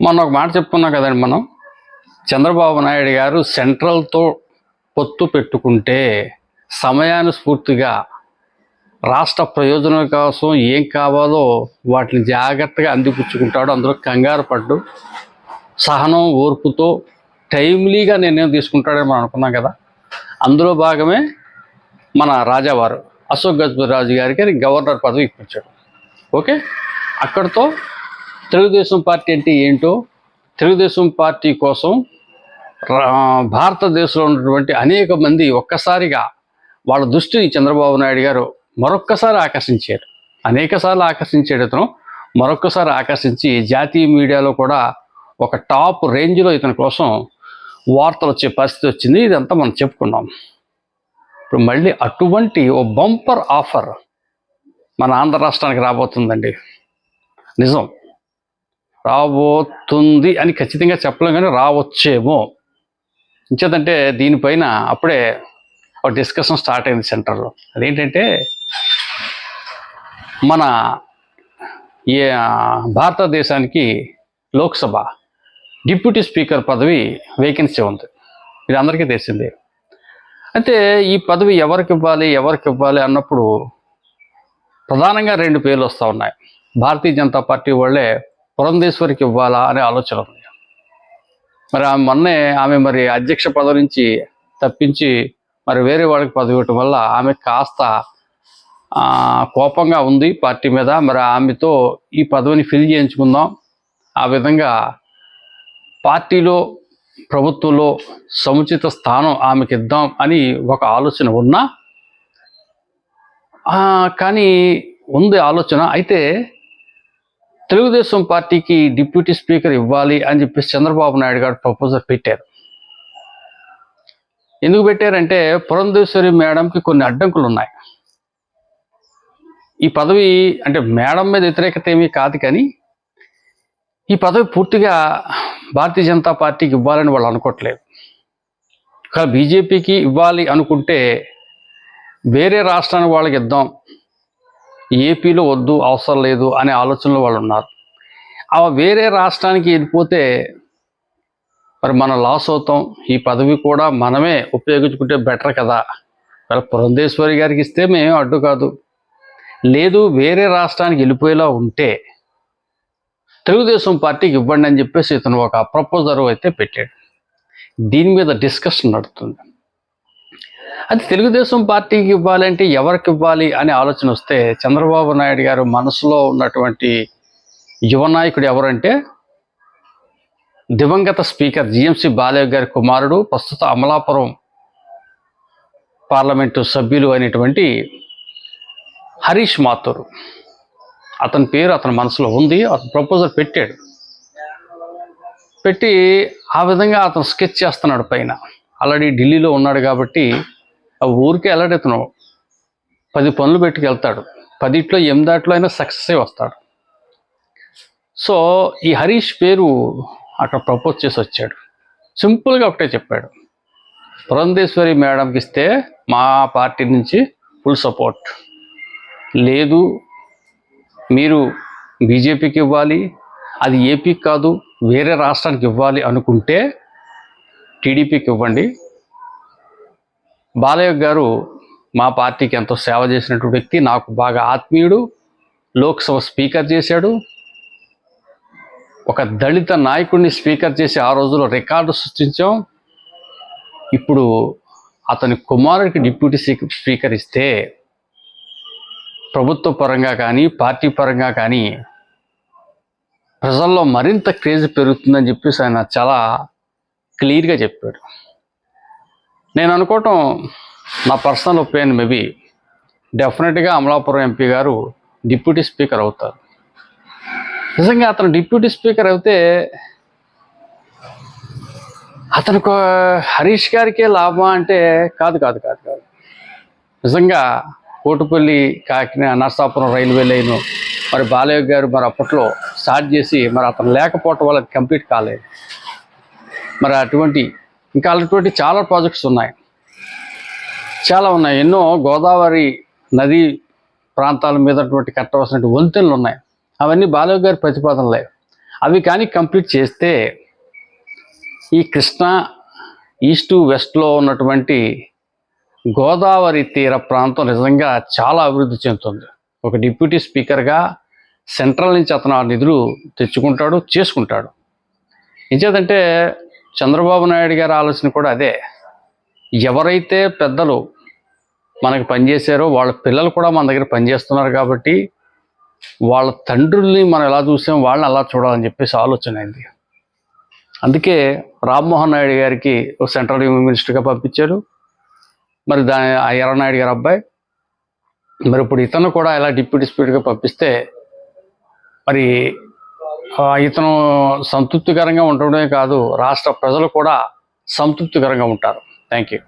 మొన్న ఒక మాట చెప్పుకున్నాం కదండి మనం. చంద్రబాబు నాయుడు గారు సెంట్రల్తో పొత్తు పెట్టుకుంటే సమయానుస్ఫూర్తిగా రాష్ట్ర ప్రయోజనం కోసం ఏం కావాలో వాటిని జాగ్రత్తగా అందిపుచ్చుకుంటాడు. అందులో కంగారు పడ్డు. సహనం ఓర్పుతో టైమ్లీగా నిర్ణయం తీసుకుంటాడని మనం అనుకున్నాం కదా. అందులో భాగమే మన రాజావారు అశోక్ గజపతిరాజు గారికి గవర్నర్ పదవి ఇప్పించాడు. ఓకే? అక్కడితో తెలుగుదేశం పార్టీ అంటే ఏంటో తెలుగుదేశం పార్టీ కోసం రా- భారతదేశంలో ఉన్నటువంటి అనేక మంది ఒక్కసారిగా వాళ్ళ దృష్టిని చంద్రబాబు నాయుడు గారు మరొక్కసారి ఆకర్షించారు. అనేక సార్లు ఆకర్షించాడు ఇతను. మరొక్కసారి ఆకర్షించి జాతీయ మీడియాలో కూడా ఒక టాప్ రేంజ్లో ఇతని కోసం వార్తలు వచ్చే పరిస్థితి వచ్చింది. ఇదంతా మనం చెప్పుకున్నాం. ఇప్పుడు మళ్ళీ అటువంటి ఓ బంపర్ ఆఫర్ మన ఆంధ్ర రాష్ట్రానికి రాబోతుందండి. నిజం. రాబోతుంది అని ఖచ్చితంగా చెప్పలేం కానీ రావచ్చేమో. ఇంచేదంటే దీనిపైన అప్పుడే ఒక డిస్కషన్ స్టార్ట్ అయింది సెంటర్లో. అదేంటంటే మన ఈ భారతదేశానికి లోక్సభ డిప్యూటీ స్పీకర్ పదవి వేకెన్సీ ఉంది. ఇది అందరికీ తెలిసిందే. అయితే ఈ పదవి ఎవరికి ఇవ్వాలి ఎవరికి ఇవ్వాలి అన్నప్పుడు ప్రధానంగా రెండు పేర్లు వస్తూ ఉన్నాయి. భారతీయ జనతా పార్టీ వాళ్ళే పురంధేశ్వరికి ఇవ్వాలా అనే ఆలోచన ఉంది. మరి ఆమె మొన్నే ఆమె మరి అధ్యక్ష పదవి నుంచి తప్పించి మరి వేరే వాళ్ళకి పదవి ఇవ్వటం వల్ల ఆమె కాస్త కోపంగా ఉంది పార్టీ మీద. మరి ఆమెతో ఈ పదవిని ఫిల్ చేయించుకుందాం. ఆ విధంగా పార్టీలో ప్రభుత్వంలో సముచిత స్థానం ఆమెకి ఇద్దాం అని ఒక ఆలోచన ఉన్నా కానీ ఉంది ఆలోచన. అయితే తెలుగుదేశం పార్టీకి డిప్యూటీ స్పీకర్ ఇవ్వాలి అని చెప్పేసి చంద్రబాబు నాయుడు గారు ప్రపోజల్ పెట్టారు. ఎందుకు పెట్టారంటే పురంధేశ్వరి మేడంకి కొన్ని అడ్డంకులు ఉన్నాయి. ఈ పదవి అంటే మేడం మీద వ్యతిరేకత ఏమీ కాదు కానీ ఈ పదవి పూర్తిగా భారతీయ జనతా పార్టీకి ఇవ్వాలని వాళ్ళు అనుకోవట్లేదు. కానీ బీజేపీకి ఇవ్వాలి అనుకుంటే వేరే రాష్ట్రానికి వాళ్ళకి ఇద్దాం. ఏపీలో వద్దు అవసరం లేదు అనే ఆలోచనలో వాళ్ళు ఉన్నారు. ఆ వేరే రాష్ట్రానికి వెళ్ళిపోతే మరి మనం లాస్ అవుతాం. ఈ పదవి కూడా మనమే ఉపయోగించుకుంటే బెటర్ కదా. మరి పురంధేశ్వరి గారికి ఇస్తే మేము అడ్డు కాదు. లేదు వేరే రాష్ట్రానికి వెళ్ళిపోయేలా ఉంటే తెలుగుదేశం పార్టీకి ఇవ్వండి అని చెప్పేసి ఇతను ఒక ప్రపోజర్ అయితే పెట్టాడు. దీని మీద డిస్కషన్ నడుస్తుంది అది తెలుగుదేశం పార్టీకి ఇవ్వాలంటే ఎవరికి ఇవ్వాలి అనే ఆలోచన వస్తే చంద్రబాబు నాయుడు గారు మనసులో ఉన్నటువంటి యువ నాయకుడు ఎవరంటే దివంగత స్పీకర్ జిఎంసి బాలయ్య గారి కుమారుడు ప్రస్తుత అమలాపురం పార్లమెంటు సభ్యులు అయినటువంటి హరీష్ మాథూరు అతని పేరు అతని మనసులో ఉంది అతను ప్రపోజల్ పెట్టాడు. పెట్టి ఆ విధంగా అతను స్కెచ్ చేస్తున్నాడు పైన. ఆల్రెడీ ఢిల్లీలో ఉన్నాడు కాబట్టి ఆ ఊరికే వెళ్ళాడు పది పనులు పెట్టుకెళ్తాడు పదిట్లో ఎనిమిదాట్లో అయినా సక్సెస్ అయి వస్తాడు. సో ఈ హరీష్ పేరు అక్కడ ప్రపోజ్ చేసి వచ్చాడు. సింపుల్గా ఒకటే చెప్పాడు. పురంధేశ్వరి మేడంకి ఇస్తే మా పార్టీ నుంచి ఫుల్ సపోర్ట్ లేదు మీరు బీజేపీకి ఇవ్వాలి అది ఏపీకి కాదు వేరే రాష్ట్రానికి ఇవ్వాలి అనుకుంటే టీడీపీకి ఇవ్వండి. బాలయ్య గారు మా పార్టీకి ఎంతో సేవ చేసినటువంటి వ్యక్తి నాకు బాగా ఆత్మీయుడు లోక్సభ స్పీకర్ చేశాడు. ఒక దళిత నాయకుడిని స్పీకర్ చేసి ఆ రోజుల్లో రికార్డు సృష్టించాం. ఇప్పుడు అతని కుమారుడికి డిప్యూటీ స్పీకర్ ఇస్తే ప్రభుత్వ పరంగా కానీ పార్టీ పరంగా కానీ ప్రజల్లో మరింత క్రేజ్ పెరుగుతుందని చెప్పేసి ఆయన చాలా క్లియర్గా చెప్పాడు. నేను అనుకోవటం నా పర్సనల్ ఒపీనియన్ మేబీ డెఫినెట్గా అమలాపురం ఎంపీ గారు డిప్యూటీ స్పీకర్ అవుతారు. నిజంగా అతను డిప్యూటీ స్పీకర్ అయితే అతనికి హరీష్ గారికే లాభం అంటే కాదు కాదు కాదు కాదు. నిజంగా కోటిపల్లి కాకినాడ నర్సాపురం రైల్వే లైను మరి బాలయ్య గారు మరి అప్పట్లో స్టార్ట్ చేసి మరి అతను లేకపోవటం వల్ల కంప్లీట్ కాలేదు. మరి అటువంటి ఇంకా అటువంటి చాలా ప్రాజెక్ట్స్ ఉన్నాయి. చాలా ఉన్నాయి. ఎన్నో గోదావరి నదీ ప్రాంతాల మీద కట్టవలసిన వంతెనలు ఉన్నాయి. అవన్నీ బాలయ్య గారి ప్రతిపాదనలే. అవి కానీ కంప్లీట్ చేస్తే ఈ కృష్ణా ఈస్ట్ వెస్ట్లో ఉన్నటువంటి గోదావరి తీర ప్రాంతం నిజంగా చాలా అభివృద్ధి చెందుతుంది. ఒక డిప్యూటీ స్పీకర్గా సెంట్రల్ నుంచి అతను ఆ నిధులు తెచ్చుకుంటాడు చేసుకుంటాడు. ఇంచేదంటే చంద్రబాబు నాయుడు గారి ఆలోచన కూడా అదే. ఎవరైతే పెద్దలు మనకు పనిచేశారో వాళ్ళ పిల్లలు కూడా మన దగ్గర పనిచేస్తున్నారు కాబట్టి వాళ్ళ తండ్రుల్ని మనం ఎలా చూసాం వాళ్ళని అలా చూడాలని చెప్పేసి ఆలోచన అయింది. అందుకే రామ్మోహన్ నాయుడు గారికి సెంట్రల్ మినిస్టర్గా పంపించారు. మరి దాని ఆ ఎర్రనాయుడు గారి అబ్బాయి. మరి ఇప్పుడు ఇతను కూడా ఇలా డిప్యూటీ స్పీకర్గా పంపిస్తే మరి ఇతను సంతృప్తికరంగా ఉండడమే కాదు రాష్ట్ర ప్రజలు కూడా సంతృప్తికరంగా ఉంటారు. Thank you